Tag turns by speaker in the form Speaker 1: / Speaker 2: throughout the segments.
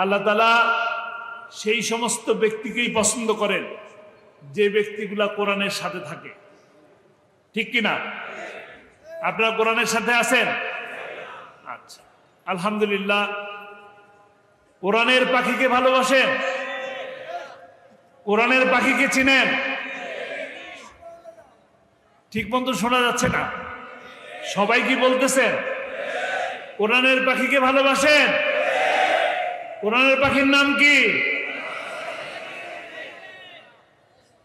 Speaker 1: আল্লাহ তালা সেই সমস্ত ব্যক্তিকেই পছন্দ করেন, যে ব্যক্তিগুলা কোরআনের সাথে থাকে। ঠিক কিনা আপনারা কোরআনের সাথে আছেন? আচ্ছা আলহামদুলিল্লাহ। কোরআনের পাখিকে ভালোবাসেন? কোরআনের পাখিকে চিনেন? ঠিক মতো শোনা যাচ্ছে না? সবাই কি বলতেছেন? কোরআনের পাখিকে ভালোবাসেন? কোরআনের পাখির নাম কি?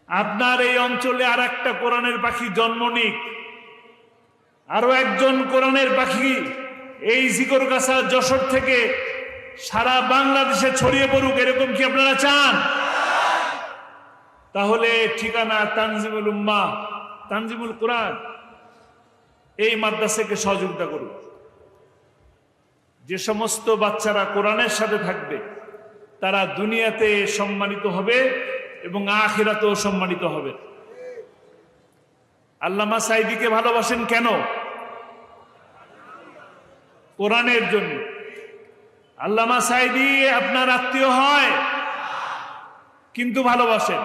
Speaker 1: আপনার এই অঞ্চলে আর একটা কোরআনের পাখি জন্ম নিক। আরও একজন কোরআনের পাখি এই জিকরগাছা যশোর থেকে সারা বাংলাদেশে ছড়িয়ে পড়ুক, এরকম কি আপনারা চান? তাহলে ঠিকানা তানজিমুল উম্মা তানজিমুল কোরআন, এই মাদ্রাসাকে সহযোগিতা করুন। যে সমস্ত বাচ্চারা কোরআনের সাথে থাকবে, তারা দুনিয়াতে সম্মানিত হবে এবং আখিরাতেও সম্মানিত হবে। আল্লামা সাইদিকে ভালোবাসেন কেন? কোরআনের জন্য। আল্লামা সাইদি আপনার আত্মীয় হয়, কিন্তু ভালোবাসেন।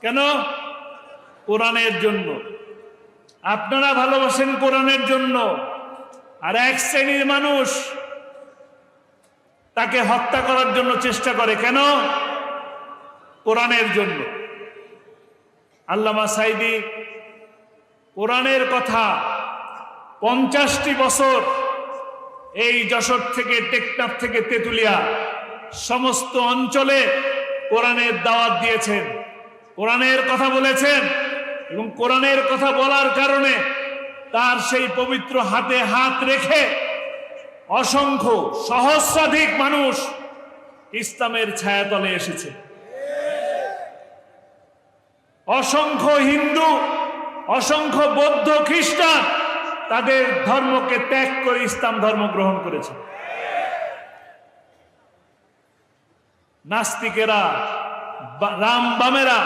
Speaker 1: কেন? কোরআনের জন্য। আপনারা ভালোবাসেন কোরআনের জন্য। আর এক শ্রেণির মানুষ তাকে হত্যা করার জন্য চেষ্টা করে কেন? কোরআনের জন্য। আল্লামা সাইদি কোরআনের কথা পঞ্চাশটি বছর এই যশোর থেকে টেকনাফ থেকে তেতুলিয়া সমস্ত অঞ্চলে কোরআনের দাওয়াত দিয়েছেন। কোরআনের কথা বলেছেন এবং কোরআনের কথা বলার কারণে তার সেই পবিত্র হাতে হাত রেখে অসংখ্য সহস্রাধিক মানুষ ইসলামের ছায়াতলে এসেছে। অসংখ্য হিন্দু, অসংখ্য বৌদ্ধ খ্রিস্টান তাদের ধর্মকে ত্যাগ করে ইসলাম ধর্ম গ্রহণ করেছে। নাস্তিকেরা রাম বামেরা,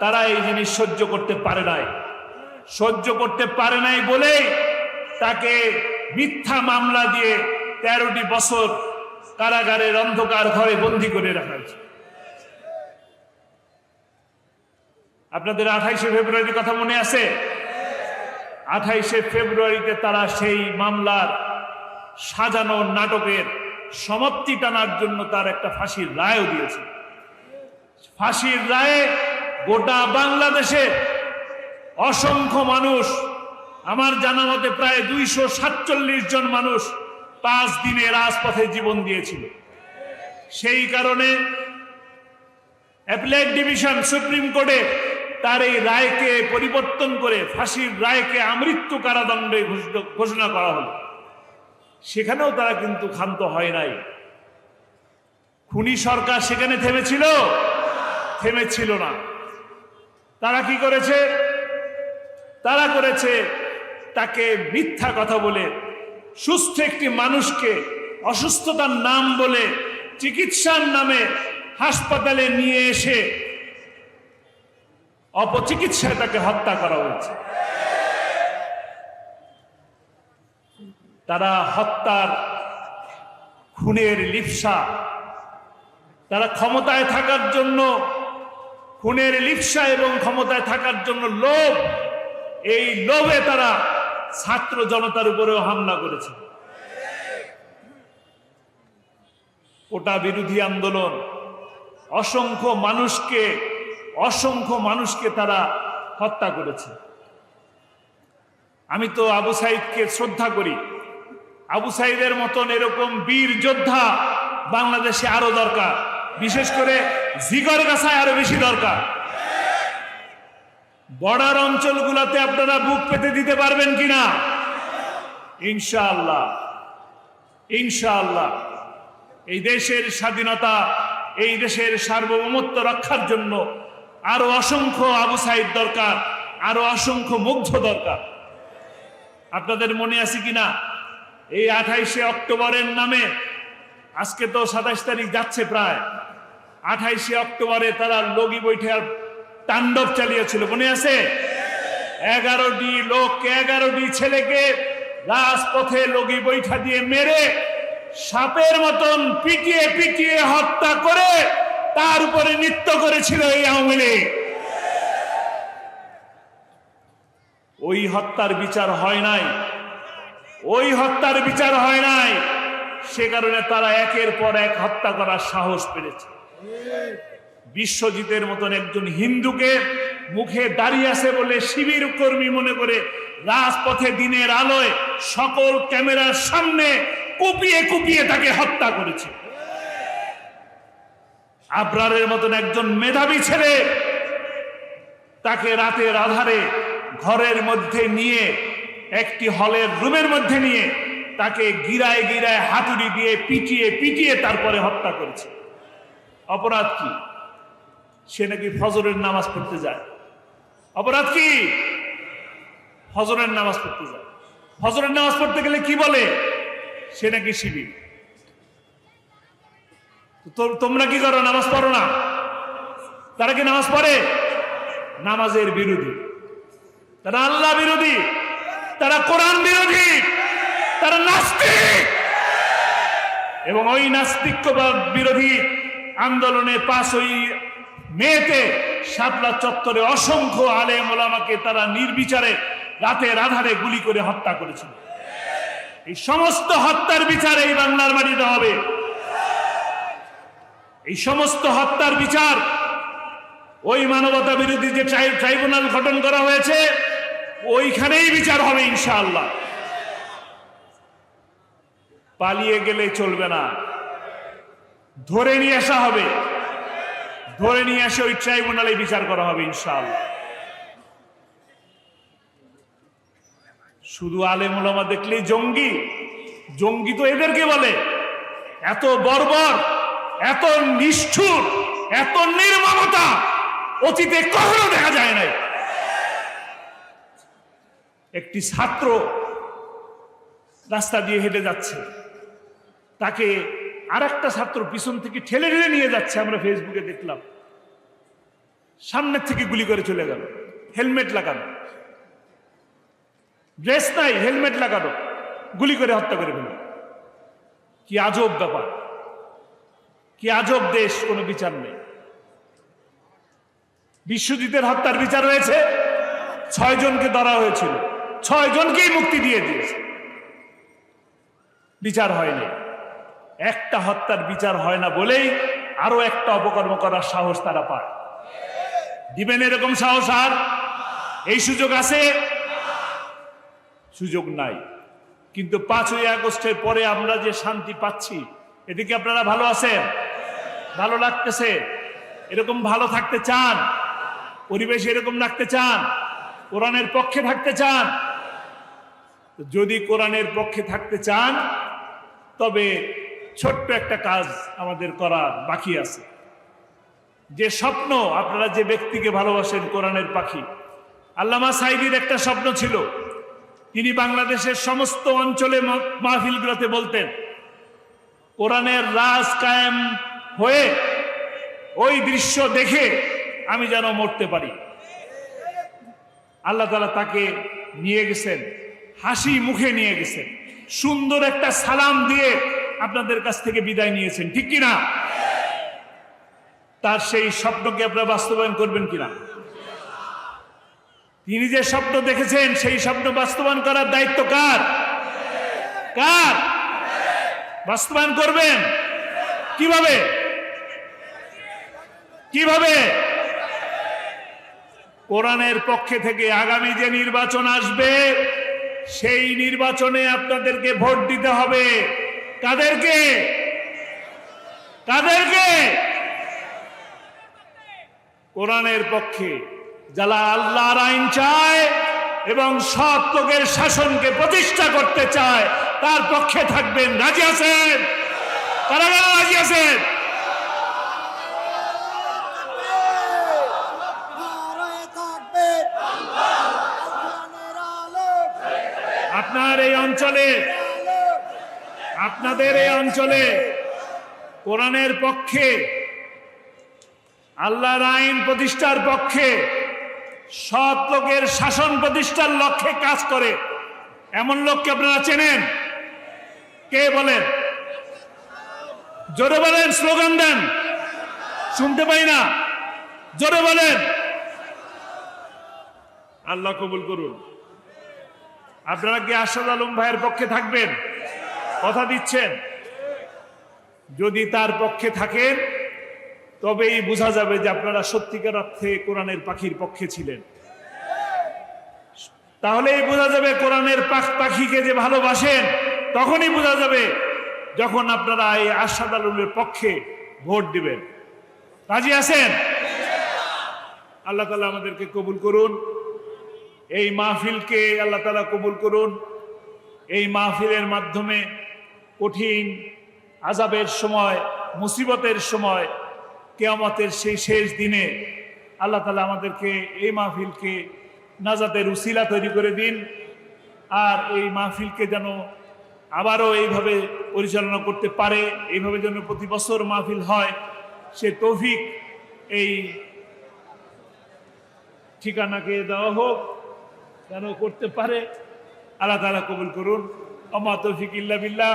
Speaker 1: তারা এই জিনিস সহ্য করতে পারে নাই। সহ্য করতে পারে নাই বলেই তাকে মিথ্যা মামলা দিয়ে তেরোটি বছর কারাগারের অন্ধকার ঘরে বন্দি করে রাখা হয়েছে। আপনাদের আঠাইশে ফেব্রুয়ারির কথা মনে আছে? আঠাইশে ফেব্রুয়ারিতে তারা সেই মামলার সাজানো নাটকের সমাপ্তি টানার জন্য তার একটা ফাঁসির রায়ও দিয়েছে। ফাঁসির রায়ে গোটা বাংলাদেশে অসংখ্য মানুষ আমার জানা মতে প্রায় দুইশো সাতচল্লিশ জন মানুষ পাঁচ দিনে রাজপথে জীবন দিয়েছিল। সেই কারণে অ্যাপেলেট ডিভিশন সুপ্রিম কোর্টে তার এই রায়কে পরিবর্তন করে ফাঁসির রায়কে আমৃত্যু কারাদণ্ডে ঘোষণা করা হলো। সেখানেও তারা কিন্তু ক্ষান্ত হয় নাই। খুনি সরকার সেখানে থেমেছিল? থেমেছিল না। তারা কি করেছে? তারা করেছে তাকে মিথ্যা কথা বলে, সুস্থ একটি মানুষকে অসুস্থতার নাম বলে, চিকিৎসার নামে হাসপাতালে নিয়ে এসে অপচিকিৎসায় তাকে হত্যা করা হয়েছে। তারা হত্যার খুনের লিপসা, তারা ক্ষমতায় থাকার জন্য খুনের লিপসা এবং ক্ষমতায় থাকার জন্য লোভ, এই লোভে তারা ছাত্র জনতার উপরেও হামলা করেছে। কোটা বিরোধী আন্দোলন, অসংখ্য মানুষকে অসংখ্য মানুষকে তারা হত্যা করেছে। আমি তো আবু সাইদকে শ্রদ্ধা করি। আবু সাইদের মতন এরকম বীর যোদ্ধা বাংলাদেশে আরও দরকার, বিশেষ করে জিগর গাছায় আরও বেশি দরকার। বর্ডার অঞ্চলগুলোতে আপনারা বুক পেতে দিতে পারবেন কিনা? ইনশাআল্লাহ। ইনশাআল্লাহ। এই দেশের স্বাধীনতা, এই দেশের সার্বভৌমত্ব রক্ষার জন্য আরও অসংখ্য আবু সাইদ দরকার, আরও অসংখ্য মুগ্ধ দরকার। আপনাদের মনে আছে কিনা? এই আঠাইশে অক্টোবরের নামে, আজকে তো সাতাইশ তারিখ যাচ্ছে প্রায়, আঠাইশে অক্টোবরে তারা লগি বৈঠার তাণ্ডব চালিয়েছিল, মনে আছে? এগারোটি লোককে এগারোটি ছেলেকে রাজপথে লগি বৈঠা দিয়ে মেরে সাপের মতন পিটিয়ে পিটিয়ে হত্যা করে তার উপরে নৃত্য করেছিল এই আওয়ামী লীগ। ওই হত্যার বিচার হয় নাই। ওই হত্যার বিচার হয় নাই। সে কারণে তারা একের পর এক হত্যা করার সাহস পেরেছে। বিশ্বজিতের মতন একজন হিন্দুকে মুখে দাঁড়িয়ে আছে বলে শিবির কর্মী মনে করে রাজপথে দিনের আলোয় সকল ক্যামেরার সামনে কুপিয়ে কুপিয়ে তাকে হত্যা করেছে। আবরারের মতন একজন মেধাবী ছেলে তাকে রাতের আধারে ঘরের মধ্যে নিয়ে, একটি হলের রুমের মধ্যে নিয়ে তাকে গিরায় গিরায় হাতুড়ি দিয়ে পিটিয়ে পিটিয়ে তারপরে হত্যা করেছে। অপরাধ কি? সে নাকি ফজরের নামাজ পড়তে যায়। অপরাধ কি? ফজরের নামাজ পড়তে যায়। ফজরের নামাজ পড়তে গেলে কি বলে? সে নাকি শিবির। তোমরা কি করো, নামাজ পড়ো না? তারা কি নামাজ পড়ে? নামাজের বিরোধী। তারা আল্লাহ বিরোধী। তারা কোরআন বিরোধী। তারা নাস্তিক। এবং ওই নাস্তিক্যবাদ বিরোধী আন্দোলনে পাশ ওই মেয়েতে শাপলা চত্বরে অসংখ্য আলেম ওলামাকে তারা নির্বিচারে রাতের আধারে গুলি করে হত্যা করেছিল। এই সমস্ত হত্যার বিচার এই বাংলার মাটিতে হবে। এই সমস্ত হত্যার বিচার ওই মানবতা বিরোধী যে ট্রাইব্যুনাল গঠন করা হয়েছে, ওইখানেই বিচার হবে ইনশাআল্লাহ। পালিয়ে গেলে চলবে না। ধরে নিয়ে আসা হবে। ধরে নিয়ে এসে ওই ট্রাইব্যুনালে বিচার করা হবে, ইনশাআল্লাহ। শুধু আলেম ওলামা দেখলেই জঙ্গি। জঙ্গি তো এদেরকে বলে, এত বর্বর, এত নিষ্ঠুর, এত নির্মমতা, অতীতে কখনো দেখা যায় নাই। একটি ছাত্র রাস্তা দিয়ে হেঁটে যাচ্ছে, তাকে আর একটা ছাত্র পিছন থেকে ঠেলে ঠেলে নিয়ে যাচ্ছে, আমরা ফেসবুকে দেখলাম। সামনের থেকে গুলি করে চলে গেল। হেলমেট লাগানো। ড্রেস নাই, হেলমেট লাগানো। গুলি করে হত্যা করে ফেলল। কি আজব ব্যাপার। কি আজব দেশ, কোনো বিচার নেই। বিশ্বজিতের হত্যার বিচার হয়েছে। ছয় জনকে ধরা হয়েছিল। ছয় জনকেই মুক্তি দিয়ে দিয়েছে। বিচার হয়নি। একটা হত্যার বিচার হয় না বলেই আরও একটা অপকর্ম করার সাহস তারা পায়। দিবেন এরকম সাহস আর? এই সুযোগ আছে? সুযোগ নাই। কিন্তু পাঁচই আগস্টের পরে আমরা যে শান্তি পাচ্ছি এদিকে আপনারা ভালো আছেন? ভালো লাগতেছে? এরকম ভালো থাকতে চান? পরিবেশ এরকম রাখতে চান? কোরআনের পক্ষে থাকতে চান? যদি কোরআনের পক্ষে থাকতে চান, তবে ছোট্ট একটা কাজ আমাদের করার বাকি আছে। যে স্বপ্ন আপনারা যে ব্যক্তিকে ভালোবাসেন কোরআনের পাখি। আল্লামা সাইদির একটা স্বপ্ন ছিল। তিনি বাংলাদেশের সমস্ত অঞ্চলে মাহফিলগুলোতে বলতেন, কোরআনের রাজ কায়েম হয়ে ওই দৃশ্য দেখে আমি যেন মরতে পারি। আল্লাহ তালা তাকে নিয়ে গেছেন, হাসি মুখে নিয়ে গেছেন, সুন্দর একটা সালাম দিয়ে আপনাদের কাছ থেকে বিদায় নিয়েছেন, ঠিক কিনা? তার সেই স্বপ্নকে আপনারা বাস্তবায়ন করবেন কিনা? তিনি যে স্বপ্ন দেখেছেন, সেই স্বপ্ন বাস্তবায়ন করার দায়িত্ব কার? কার? বাস্তবায়ন করবেন? কীভাবে? কীভাবে? কোরআনের পক্ষে থেকে আগামী যে নির্বাচন আসবে, সেই নির্বাচনে আপনাদেরকে ভোট দিতে হবে। কাদেরকে? কাদেরকে? কোরআনের পক্ষে যারা আল্লাহর আইন চায় এবং সৎ লোকের শাসনকে প্রতিষ্ঠা করতে চায়, তার পক্ষে থাকবেন রাজি আছেন? তারা কারা রাজি আছেন? আপনার এই অঞ্চলে আপনাদের এই অঞ্চলে, কোরআনের পক্ষে, আল্লাহর আইন প্রতিষ্ঠার পক্ষে, সৎ লোকের শাসন প্রতিষ্ঠার লক্ষ্যে কাজ করে। এমন লোককে আপনারা চেনেন? কে বলেন? জোরে বলেন, স্লোগান দেন। শুনতে পাই না। জোরে বলেন। আল্লাহ কবুল করুন। আপনারা কি আসাদ আলম ভাইয়ের পক্ষে থাকবেন? কথা দিচ্ছেন? যদি তার পক্ষে থাকেন, তবেই বোঝা যাবে যে আপনারা সত্যিকার অর্থে কোরআনের পাখির পক্ষে ছিলেন। তাহলেই বোঝা যাবে কোরআনের পাখ পাখিকে যে ভালোবাসেন, তখনই বোঝা যাবে যখন আপনারা এই আসাদ আলমের পক্ষে ভোট দিবেন। রাজি আছেন? আল্লাহ তালা আমাদেরকে কবুল করুন। এই মাহফিলকে আল্লাহ তালা কবুল করুন। এই মাহফিলের মাধ্যমে কঠিন আজাবের সময়, মুসিবতের সময়, কেয়ামতের সেই শেষ দিনে আল্লাহ তালা আমাদেরকে এই মাহফিলকে নাজাতের উসিলা তৈরি করে দিন আর এই মাহফিলকে যেন আবারও এইভাবে পরিচালনা করতে পারে, এইভাবে যেন প্রতি বছর মাহফিল হয়, সে তৌফিক এই ঠিকানাকে দেওয়া হোক, যেন করতে পারে। আল্লাহ তালা কবুল করুন। আমা তৌফিক ইল্লা বিল্লাহ।